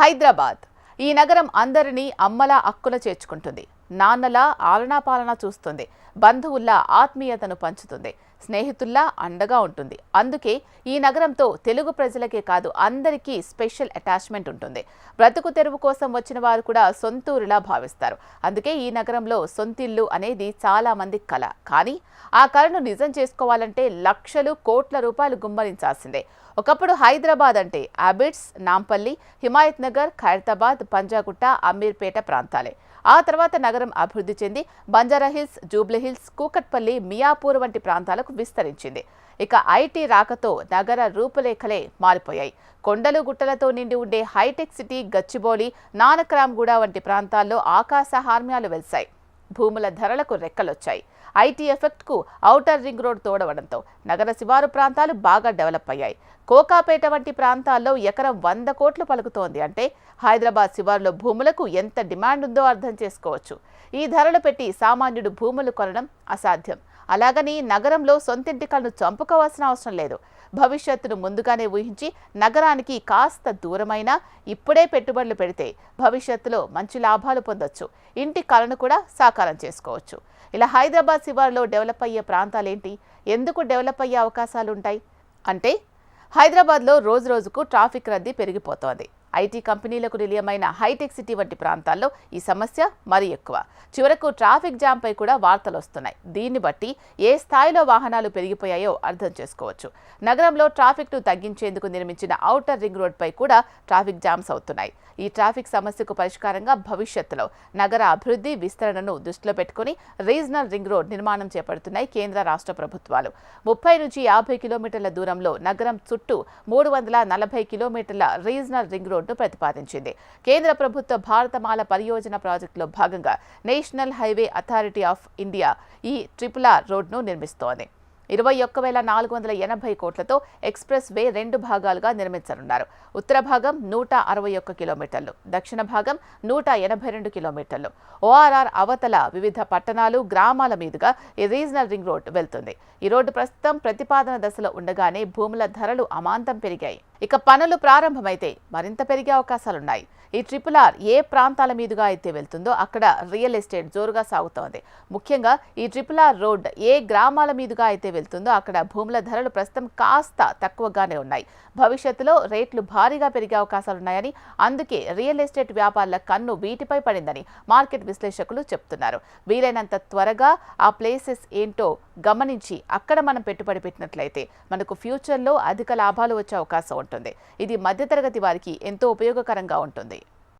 హైదరాబాద్. ఈ నగరం అందరినీ అమ్మలా అక్కుల చేర్చుకుంటుంది. నాన్నలా ఆలనాపాలన చూస్తుంది. బంధువుల్లా ఆత్మీయతను పంచుతుంది. స్నేహితుల్లా అండగా ఉంటుంది. అందుకే ఈ నగరంతో తెలుగు ప్రజలకే కాదు అందరికీ స్పెషల్ అటాచ్మెంట్ ఉంటుంది. బ్రతుకు తెరువు కోసం వచ్చిన వారు కూడా సొంతూరులా భావిస్తారు. అందుకే ఈ నగరంలో సొంతిల్లు అనేది చాలా మంది కళ కానీ ఆ కళను నిజం చేసుకోవాలంటే లక్షలు కోట్ల రూపాయలు గుమ్మరించాల్సిందే. ఒకప్పుడు హైదరాబాద్ అంటే అబిడ్స్ నాంపల్లి హిమాయత్ నగర్ ఖైరతాబాద్ పంజాగుట్ట అమీర్పేట ప్రాంతాలే. ఆ తర్వాత నగరం అభివృద్ధి చెంది బంజారాహిల్స్ జూబ్లీహిల్స్ కూకట్పల్లి మియాపూర్ వంటి ప్రాంతాలకు విస్తరించింది. ఇక ఐటీ రాకతో నగర రూపురేఖలే మారిపోయాయి. కొండలు గుట్టలతో నిండి ఉండే హైటెక్ సిటీ గచ్చిబౌలి నానక్రామ్గూడ వంటి ప్రాంతాల్లో ఆకాశ హార్మ్యాలు వెలిశాయి. భూముల ధరలకు రెక్కలొచ్చాయి. ఐటీ ఎఫెక్ట్కు ఔటర్ రింగ్ రోడ్ తోడవడంతో నగర శివారు ప్రాంతాలు బాగా డెవలప్ అయ్యాయి. కోకాపేట వంటి ప్రాంతాల్లో ఎకరం వంద కోట్లు పలుకుతోంది అంటే హైదరాబాద్ శివారులో భూములకు ఎంత డిమాండ్ ఉందో అర్థం చేసుకోవచ్చు. ఈ ధరలు పెట్టి సామాన్యుడు భూములు కొనడం అసాధ్యం. అలాగని నగరంలో సొంతింటి కలను చంపుకోవాల్సిన అవసరం లేదు. భవిష్యత్తును ముందుగానే ఊహించి నగరానికి కాస్త దూరమైనా ఇప్పుడే పెట్టుబడులు పెడితే భవిష్యత్తులో మంచి లాభాలు పొందొచ్చు. ఇంటి కలను కూడా సాకారం చేసుకోవచ్చు. ఇలా హైదరాబాద్ శివారులో డెవలప్ అయ్యే ప్రాంతాలేంటి? ఎందుకు డెవలప్ అయ్యే అవకాశాలు ఉంటాయి అంటే హైదరాబాద్లో రోజు రోజుకు ట్రాఫిక్ రద్దీ పెరిగిపోతోంది. ఐటీ కంపెనీలకు నిలయమైన హైటెక్ సిటీ వంటి ప్రాంతాల్లో ఈ సమస్య మరీ ఎక్కువ. చివరకు ట్రాఫిక్ జామ్పై కూడా వార్తలు వస్తున్నాయి. దీన్ని బట్టి ఏ స్థాయిలో వాహనాలు పెరిగిపోయాయో అర్థం చేసుకోవచ్చు. నగరంలో ట్రాఫిక్ను తగ్గించేందుకు నిర్మించిన ఔటర్ రింగ్ రోడ్పై కూడా ట్రాఫిక్ జామ్స్ అవుతున్నాయి. ఈ ట్రాఫిక్ సమస్యకు పరిష్కారంగా భవిష్యత్తులో నగర అభివృద్ధి విస్తరణను దృష్టిలో పెట్టుకుని రీజనల్ రింగ్ రోడ్ నిర్మాణం చేపడుతున్నాయి కేంద్ర రాష్ట్ర ప్రభుత్వాలు. ముప్పై నుంచి యాభై కిలోమీటర్ల దూరంలో నగరం చుట్టూ మూడు వందల నలభై కిలోమీటర్ల రీజనల్ రింగ్ రోడ్ను ప్రతిపాదించింది. కేంద్ర ప్రభుత్వ భారతమాల పరియోజన ప్రాజెక్టులో భాగంగా national highway authority of India ఈ ట్రిపుల్ ఆర్ రోడ్ను నిర్మిస్తోంది. ఇరవై ఒక్క వేల నాలుగు వందల ఎనభై కోట్లతో ఎక్స్ప్రెస్ వే రెండు భాగాలుగా నిర్మించనున్నారు. ఉత్తర భాగం నూట అరవై ఒక్క కిలోమీటర్లు దక్షిణ భాగం నూట ఎనభై రెండు కిలోమీటర్లు. ఓఆర్ఆర్ అవతల వివిధ పట్టణాలు గ్రామాల మీదుగా ఈ రీజనల్ రింగ్ రోడ్ వెళ్తుంది. ఈ రోడ్డు ప్రస్తుతం ప్రతిపాదన దశలో ఉండగానే భూముల ధరలు అమాంతం పెరిగాయి. ఇక పనులు ప్రారంభమైతే మరింత పెరిగే అవకాశాలున్నాయి. ఈ ట్రిపుల్ ఆర్ ఏ ప్రాంతాల మీదుగా అయితే వెళ్తుందో అక్కడ రియల్ ఎస్టేట్ జోరుగా సాగుతోంది. ముఖ్యంగా ఈ ట్రిపుల్ ఆర్ రోడ్ ఏ గ్రామాల మీదుగా అయితే వెళ్తుందో అక్కడ భూముల ధరలు ప్రస్తుతం కాస్త తక్కువగానే ఉన్నాయి. భవిష్యత్తులో రేట్లు భారీగా పెరిగే అవకాశాలున్నాయని అందుకే రియల్ ఎస్టేట్ వ్యాపారుల కన్ను వీటిపై పడిందని మార్కెట్ విశ్లేషకులు చెప్తున్నారు. వీలైనంత త్వరగా ఆ ప్లేసెస్ ఏంటో గమనించి అక్కడ మనం పెట్టుబడి పెట్టినట్లయితే మనకు ఫ్యూచర్లో అధిక లాభాలు వచ్చే అవకాశం ఉంటుంది. ఇది మధ్యతరగతి వారికి ఎంతో ఉపయోగకరంగా ఉంటుంది.